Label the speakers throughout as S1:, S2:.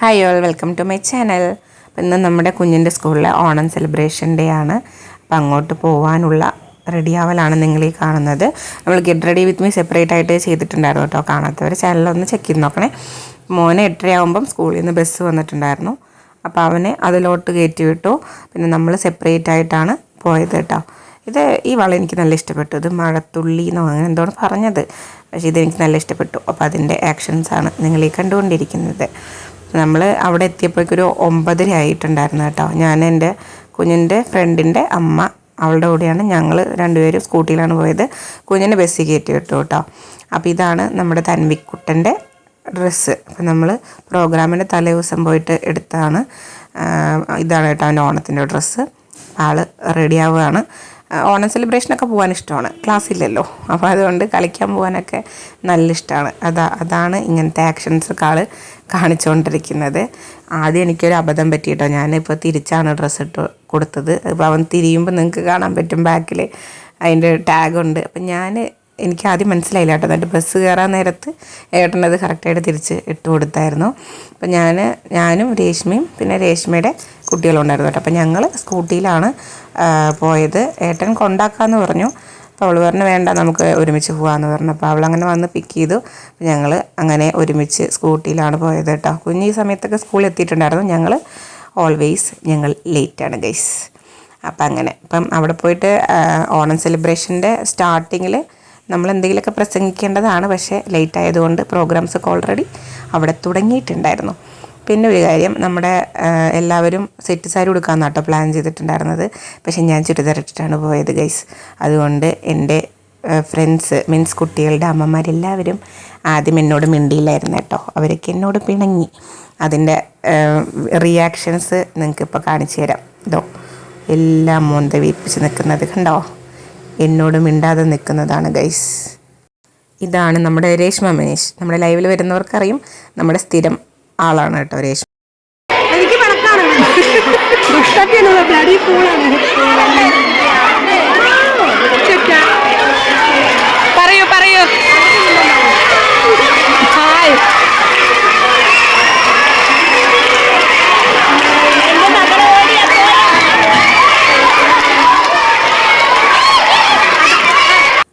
S1: Hi all welcome to my channel അപ്പം ഇന്ന് നമ്മുടെ കുഞ്ഞിന്റെ സ്കൂളിലെ ഓണം സെലിബ്രേഷൻ ഡേ ആണ്. അപ്പം അങ്ങോട്ട് പോകാനുള്ള റെഡിയാവലാണ് നിങ്ങൾ ഈ കാണുന്നത്. നമ്മൾ get ready with me separate ആയിട്ട് ചെയ്തിട്ടുണ്ടായിരുന്നു കേട്ടോ. കാണാത്തവർ ചാനലൊന്ന് ചെക്ക് ചെയ്ത് നോക്കണേ. മോനെ എട്ടരയാകുമ്പം സ്കൂളിൽ നിന്ന് ബസ് വന്നിട്ടുണ്ടായിരുന്നു. അപ്പോൾ അവനെ അതിലോട്ട് കയറ്റി വിട്ടു. പിന്നെ നമ്മൾ സെപ്പറേറ്റ് ആയിട്ടാണ് പോയത് കേട്ടോ. ഇത് ഈ വള എനിക്ക് നല്ല ഇഷ്ടപ്പെട്ടു. ഇത് മഴത്തുള്ളി എന്നോ അങ്ങനെ എന്തോന്ന് പറഞ്ഞത്. പക്ഷേ ഇതെനിക്ക് നല്ല ഇഷ്ടപ്പെട്ടു. അപ്പോൾ അതിന്റെ ആക്ഷൻസാണ് നിങ്ങൾ ഈ കണ്ടുകൊണ്ടിരിക്കുന്നത്. നമ്മൾ അവിടെ എത്തിയപ്പോഴേക്കൊരു ഒമ്പതര ആയിട്ടുണ്ടായിരുന്നു കേട്ടോ. ഞാൻ എന്റെ കുഞ്ഞിന്റെ ഫ്രണ്ടിന്റെ അമ്മ അവളുടെ കൂടെയാണ് ഞങ്ങൾ രണ്ടുപേരും സ്കൂട്ടിയിലാണ് പോയത്. കുഞ്ഞിനെ ബസ്സിൽ കയറ്റി വിട്ടു കേട്ടോ. അപ്പോൾ ഇതാണ് നമ്മുടെ തൻവിക്കുട്ടന്റെ ഡ്രസ്സ് അപ്പം നമ്മൾ പ്രോഗ്രാമിന്റെ തലേ ദിവസം പോയിട്ട് എടുത്താണ് ഇതാണ് കേട്ടോ അവന്റെ ഓണത്തിന്റെ ഡ്രസ്സ് ആൾ റെഡി ആവുകയാണ്. ആ, ഓണം സെലിബ്രേഷനൊക്കെ പോകാൻ ഇഷ്ടമാണ്. ക്ലാസ് ഇല്ലല്ലോ. അപ്പോൾ അതുകൊണ്ട് കളിക്കാൻ പോകാനൊക്കെ നല്ല ഇഷ്ടമാണ് അതാ അതാണ് ഇങ്ങനത്തെ ആക്ഷൻസ് ഒക്കെ ആൾ കാണിച്ചുകൊണ്ടിരിക്കുന്നത് ആദ്യം എനിക്കൊരു അബദ്ധം പറ്റിയിട്ടോ ഞാനിപ്പോൾ തിരിച്ചാണ് ഡ്രസ്സ് ഇട്ട് കൊടുത്തത്. അപ്പോൾ അവൻ തിരിയുമ്പോൾ നിങ്ങൾക്ക് കാണാൻ പറ്റും ബാക്കിൽ അതിന്റെ ടാഗുണ്ട് അപ്പം ഞാൻ എനിക്ക് ആദ്യം മനസ്സിലായില്ല കേട്ടോ. എന്നിട്ട് ബസ് കയറാൻ നേരത്ത് ഏട്ടനത് കറക്റ്റായിട്ട് തിരിച്ച് ഇട്ട് കൊടുത്തായിരുന്നു. അപ്പം ഞാൻ ഞാനും രേഷ്മയും പിന്നെ രേഷ്മയുടെ കുട്ടികളുണ്ടായിരുന്നു കേട്ടോ. അപ്പം ഞങ്ങൾ സ്കൂട്ടിയിലാണ് പോയത്. ഏട്ടൻ കൊണ്ടാക്കാമെന്ന് പറഞ്ഞു. അപ്പോൾ അവൾ പറഞ്ഞു വേണ്ട നമുക്ക് ഒരുമിച്ച് പോകാമെന്ന് പറഞ്ഞു. അപ്പോൾ അവൾ അങ്ങനെ വന്ന് പിക്ക് ചെയ്തു. ഞങ്ങൾ അങ്ങനെ ഒരുമിച്ച് സ്കൂട്ടിയിലാണ് പോയത് കേട്ടോ. കുഞ്ഞ് ഈ സമയത്തൊക്കെ സ്കൂളിൽ എത്തിയിട്ടുണ്ടായിരുന്നു. ഞങ്ങൾ ഓൾവേസ് ഞങ്ങൾ ലേറ്റാണ് ഗൈസ് അപ്പം അങ്ങനെ. അപ്പം അവിടെ പോയിട്ട് ഓണം സെലിബ്രേഷന്റെ സ്റ്റാർട്ടിങ്ങിൽ നമ്മൾ എന്തെങ്കിലുമൊക്കെ പ്രസംഗിക്കേണ്ടതാണ്. പക്ഷേ ലേറ്റ് ആയതുകൊണ്ട് പ്രോഗ്രാംസ് ഒക്കെ ഓൾറെഡി അവിടെ തുടങ്ങിയിട്ടുണ്ടായിരുന്നു. പിന്നെ ഒരു കാര്യം നമ്മുടെ എല്ലാവരും സെറ്റ് സാരി കൊടുക്കാമെന്ന് കേട്ടോ പ്ലാൻ ചെയ്തിട്ടുണ്ടായിരുന്നത്. പക്ഷേ ഞാൻ ചുരിദാർ ഇട്ടിട്ടാണ് പോയത് ഗൈസ് അതുകൊണ്ട് എന്റെ ഫ്രണ്ട്സ് മീൻസ് കുട്ടികളുടെ അമ്മമാരെല്ലാവരും ആദ്യം എന്നോട് മിണ്ടിയില്ലായിരുന്നു കേട്ടോ. അവരൊക്കെ എന്നോട് പിണങ്ങി. അതിന്റെ റിയാക്ഷൻസ് നിങ്ങൾക്ക് ഇപ്പോൾ കാണിച്ചു തരാം. ഇതോ എല്ലാം മോന്ത വീപ്പിച്ച് നിൽക്കുന്നത് കണ്ടോ? എന്നോട് മിണ്ടാതെ നിൽക്കുന്നതാണ് ഗൈസ് ഇതാണ് നമ്മുടെ രേഷ്മ മനീഷ്. നമ്മുടെ ലൈവിൽ വരുന്നവർക്കറിയും നമ്മുടെ സ്ഥിരം ആളാണ് കേട്ടോ രേഷ്മ.
S2: എനിക്ക് പണക്കാണ്.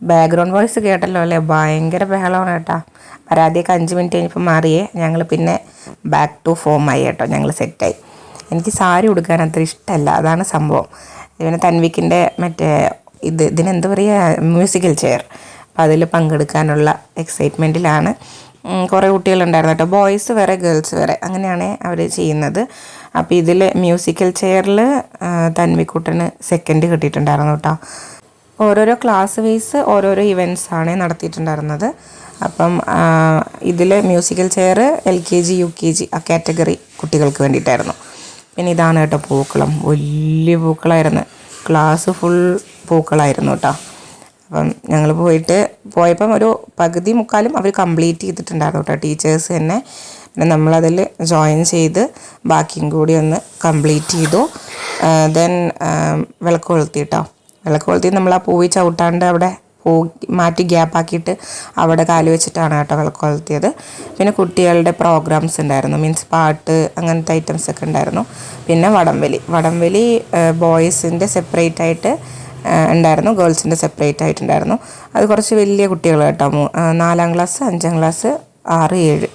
S1: ബാക്ക്ഗ്രൗണ്ട് വോയിസ് കേട്ടല്ലോ അല്ലേ? ഭയങ്കര ബഹളമാണ് കേട്ടോ. പരാതിയൊക്കെ അഞ്ച് മിനിറ്റ് കഴിഞ്ഞപ്പോൾ മാറിയേ. ഞങ്ങൾ പിന്നെ ബാക്ക് ടു ഫോം ആയി കേട്ടോ. ഞങ്ങൾ സെറ്റായി എനിക്ക് സാരി ഉടുക്കാൻ അത്ര ഇഷ്ടമല്ല അതാണ് സംഭവം. പിന്നെ തൻവിക്കിന്റെ മറ്റേ ഇത് ഇതിനെന്താ പറയുക മ്യൂസിക്കൽ ചെയർ അപ്പോൾ അതിൽ പങ്കെടുക്കാനുള്ള എക്സൈറ്റ്മെന്റിലാണ് കുറേ കുട്ടികളുണ്ടായിരുന്നു കേട്ടോ. ബോയ്സ് വരെ ഗേൾസ് വരെ അങ്ങനെയാണ് അവർ ചെയ്യുന്നത്. അപ്പോൾ ഇതിൽ മ്യൂസിക്കൽ ചെയറിൽ തൻവിക്കുട്ടന് സെക്കൻഡ് കിട്ടിയിട്ടുണ്ടായിരുന്നു കേട്ടോ. ഓരോരോ ക്ലാസ് വൈസ് ഓരോരോ ഇവന്റ്സ് ആണ് നടത്തിയിട്ടുണ്ടായിരുന്നത്. അപ്പം ഇതിൽ musical chair L K G U K G ആ കാറ്റഗറി കുട്ടികൾക്ക് വേണ്ടിയിട്ടായിരുന്നു. പിന്നെ ഇതാണ് കേട്ടോ പൂക്കളം. വലിയ പൂക്കളായിരുന്നു. ക്ലാസ് ഫുൾ പൂക്കളായിരുന്നു കേട്ടോ. അപ്പം ഞങ്ങൾ പോയിട്ട് പോയപ്പം ഒരു പകുതി മുക്കാലും അവർ കംപ്ലീറ്റ് ചെയ്തിട്ടുണ്ടായിരുന്നു കേട്ടോ. ടീച്ചേഴ്സ് തന്നെ പിന്നെ നമ്മളതിൽ ജോയിൻ ചെയ്ത് ബാക്കിയും കൂടി ഒന്ന് കംപ്ലീറ്റ് ചെയ്തു. ദെൻ വിളക്ക് കൊളുത്തി കേട്ടോ. വിളക്ക് കൊളുത്തി നമ്മൾ ആ പൂവി ചവിട്ടാണ്ട് അവിടെ പൂ മാറ്റി ഗ്യാപ്പാക്കിയിട്ട് അവിടെ കാൽ വെച്ചിട്ടാണ് കേട്ടോ വിളക്കുകൊളുത്തിയത് പിന്നെ കുട്ടികളുടെ പ്രോഗ്രാംസ് ഉണ്ടായിരുന്നു. മീൻസ് പാട്ട് അങ്ങനത്തെ ഐറ്റംസ് ഒക്കെ ഉണ്ടായിരുന്നു. പിന്നെ വടംവലി. വടംവലി ബോയ്സിന്റെ സെപ്പറേറ്റ് ആയിട്ട് ഉണ്ടായിരുന്നു. ഗേൾസിന്റെ സെപ്പറേറ്റ് ആയിട്ടുണ്ടായിരുന്നു. അത് കുറച്ച് വലിയ കുട്ടികൾ കേട്ടോ. നാലാം ക്ലാസ് അഞ്ചാം ക്ലാസ് ആറ് ഏഴ്.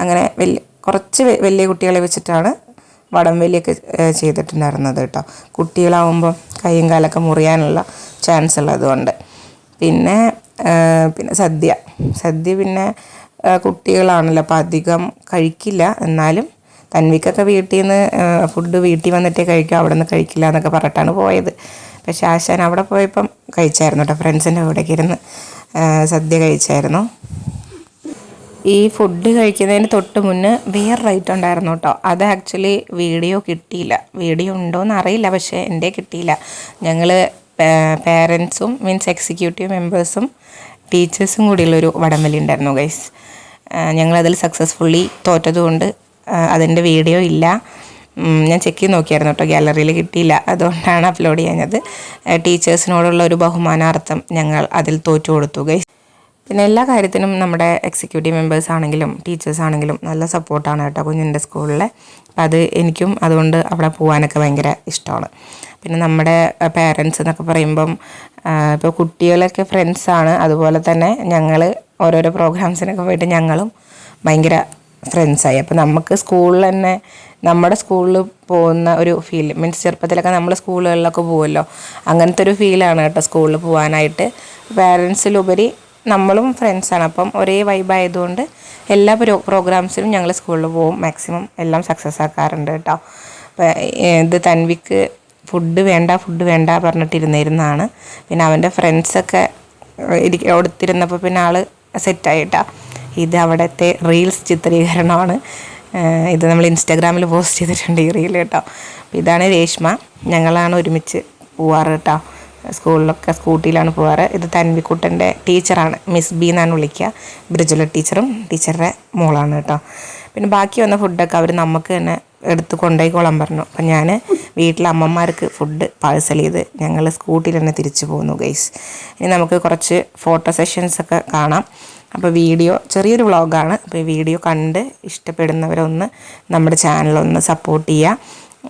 S1: അങ്ങനെ വലിയ കുറച്ച് വലിയ കുട്ടികളെ വെച്ചിട്ടാണ് വടംവലിയൊക്കെ ചെയ്തിട്ടുണ്ടായിരുന്നത് കേട്ടോ. കുട്ടികളാവുമ്പോൾ കൈയും കാലൊക്കെ മുറിയാനുള്ള ചാൻസ് ഉള്ളതുകൊണ്ട്. പിന്നെ പിന്നെ സദ്യ. സദ്യ പിന്നെ കുട്ടികളാണല്ലോ അപ്പോൾ അധികം കഴിക്കില്ല. എന്നാലും തൻവിക്കൊക്കെ വീട്ടിൽ നിന്ന് ഫുഡ് വീട്ടിൽ വന്നിട്ടേ കഴിക്കും അവിടെ നിന്ന് കഴിക്കില്ല എന്നൊക്കെ പറഞ്ഞിട്ടാണ് പോയത്. പക്ഷെ ആശാൻ അവിടെ പോയപ്പം കഴിച്ചായിരുന്നു കേട്ടോ. ഫ്രണ്ട്സിന്റെ കൂടെയൊക്കെ ഇരുന്ന് സദ്യ കഴിച്ചായിരുന്നു. ഈ ഫുഡ് കഴിക്കുന്നതിന് തൊട്ട് മുന്നേ വേറെ റൈറ്റ് ഉണ്ടായിരുന്നു കേട്ടോ. അത് ആക്ച്വലി വീഡിയോ കിട്ടിയില്ല. വീഡിയോ ഉണ്ടോയെന്ന് അറിയില്ല പക്ഷേ എന്റെ കിട്ടിയില്ല. ഞങ്ങൾ പേരൻസും മീൻസ് എക്സിക്യൂട്ടീവ് മെമ്പേഴ്സും ടീച്ചേഴ്സും കൂടിയുള്ളൊരു വടംവലി ഉണ്ടായിരുന്നു ഗൈസ് ഞങ്ങളതിൽ സക്സസ്ഫുള്ളി തോറ്റതുകൊണ്ട് അതിന്റെ വീഡിയോ ഇല്ല. ഞാൻ ചെക്ക് ചെയ്ത് നോക്കിയായിരുന്നു കേട്ടോ. ഗാലറിയിൽ കിട്ടിയില്ല. അതുകൊണ്ടാണ് അപ്ലോഡ് ചെയ്യുന്നത് ടീച്ചേഴ്സിനോടുള്ള ഒരു ബഹുമാനാർത്ഥം ഞങ്ങൾ അതിൽ തോറ്റു കൊടുത്തു ഗൈസ് പിന്നെ എല്ലാ കാര്യത്തിനും നമ്മുടെ എക്സിക്യൂട്ടീവ് മെമ്പേഴ്സ് ആണെങ്കിലും ടീച്ചേഴ്സ് ആണെങ്കിലും നല്ല സപ്പോർട്ടാണ് കേട്ടോ കുഞ്ഞിന്റെ സ്കൂളിലെ അപ്പം അത് എനിക്കും അതുകൊണ്ട് അവിടെ പോകാനൊക്കെ ഭയങ്കര ഇഷ്ടമാണ്. പിന്നെ നമ്മുടെ പേരൻസ് എന്നൊക്കെ പറയുമ്പം ഇപ്പോൾ കുട്ടികളൊക്കെ ഫ്രണ്ട്സാണ് അതുപോലെ തന്നെ ഞങ്ങൾ ഓരോരോ പ്രോഗ്രാംസിനൊക്കെ പോയിട്ട് ഞങ്ങളും ഭയങ്കര ഫ്രണ്ട്സായി അപ്പോൾ നമുക്ക് സ്കൂളിൽ തന്നെ നമ്മുടെ സ്കൂളിൽ പോകുന്ന ഒരു ഫീൽ മീൻസ് ചെറുപ്പത്തിലൊക്കെ നമ്മൾ സ്കൂളുകളിലൊക്കെ പോകുമല്ലോ അങ്ങനത്തെ ഒരു ഫീലാണ് കേട്ടോ സ്കൂളിൽ പോകാനായിട്ട് പാരൻസിലുപരി നമ്മളും ഫ്രണ്ട്സാണ് അപ്പം ഒരേ വൈബ് ആയതുകൊണ്ട് എല്ലാ പ്രോ പ്രോഗ്രാംസിനും ഞങ്ങൾ സ്കൂളിൽ പോകും. മാക്സിമം എല്ലാം സക്സസ് ആക്കാറുണ്ട് കേട്ടോ ഇത് തൻവിക്ക് ഫുഡ് വേണ്ട ഫുഡ് വേണ്ട പറഞ്ഞിട്ടിരുന്നിരുന്നതാണ് പിന്നെ അവന്റെ ഫ്രണ്ട്സൊക്കെ ഇരിക്ക കൊടുത്തിരുന്നപ്പോൾ പിന്നെ ആൾ സെറ്റായിട്ടാ ഇത് അവിടുത്തെ റീൽസ് ചിത്രീകരണമാണ്. ഇത് നമ്മൾ ഇൻസ്റ്റാഗ്രാമിൽ പോസ്റ്റ് ചെയ്തിട്ടുണ്ട് ഈ റീൽ കേട്ടോ ഇതാണ് രേഷ്മ. ഞങ്ങളാണ് ഒരുമിച്ച് പോവാറ് കേട്ടോ സ്കൂളിലൊക്കെ സ്കൂട്ടിയിലാണ് പോകാറ്. ഇത് തൻവിക്കുട്ടന്റെ ടീച്ചറാണ്. മിസ് ബി എന്നാണ് വിളിക്കുക. ബ്രിജുല ടീച്ചറും ടീച്ചറുടെ മോളാണ് കേട്ടോ. പിന്നെ ബാക്കി വന്ന ഫുഡൊക്കെ അവർ നമുക്ക് തന്നെ എടുത്ത് കൊണ്ടുപോയിക്കോളാൻ പറഞ്ഞു. അപ്പം ഞാൻ വീട്ടിലെ അമ്മമാർക്ക് ഫുഡ് പാഴ്സൽ ചെയ്ത് ഞങ്ങൾ സ്കൂട്ടിയിൽ തന്നെ തിരിച്ചു പോകുന്നു ഗൈസ് ഇനി നമുക്ക് കുറച്ച് ഫോട്ടോ സെഷൻസ് ഒക്കെ കാണാം. അപ്പോൾ വീഡിയോ ചെറിയൊരു വ്ളോഗാണ് അപ്പോൾ ഈ വീഡിയോ കണ്ട് ഇഷ്ടപ്പെടുന്നവരൊന്ന് നമ്മുടെ ചാനലൊന്ന് സപ്പോർട്ട് ചെയ്യുക.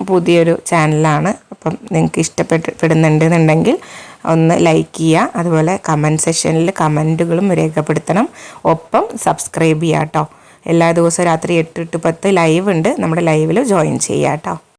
S1: പുതിയൊരു ചാനലാണ്. അപ്പം നിങ്ങൾക്ക് ഇഷ്ടപ്പെട്ട് ഒന്ന് ലൈക്ക് ചെയ്യുക. അതുപോലെ കമന്റ് സെഷനിൽ കമന്റുകളും രേഖപ്പെടുത്തണം. ഒപ്പം സബ്സ്ക്രൈബ് ചെയ്യുക കേട്ടോ. എല്ലാ ദിവസവും രാത്രി എട്ട് ടു പത്ത് ലൈവ് ഉണ്ട്. നമ്മുടെ ലൈവിൽ ജോയിൻ ചെയ്യുക കേട്ടോ.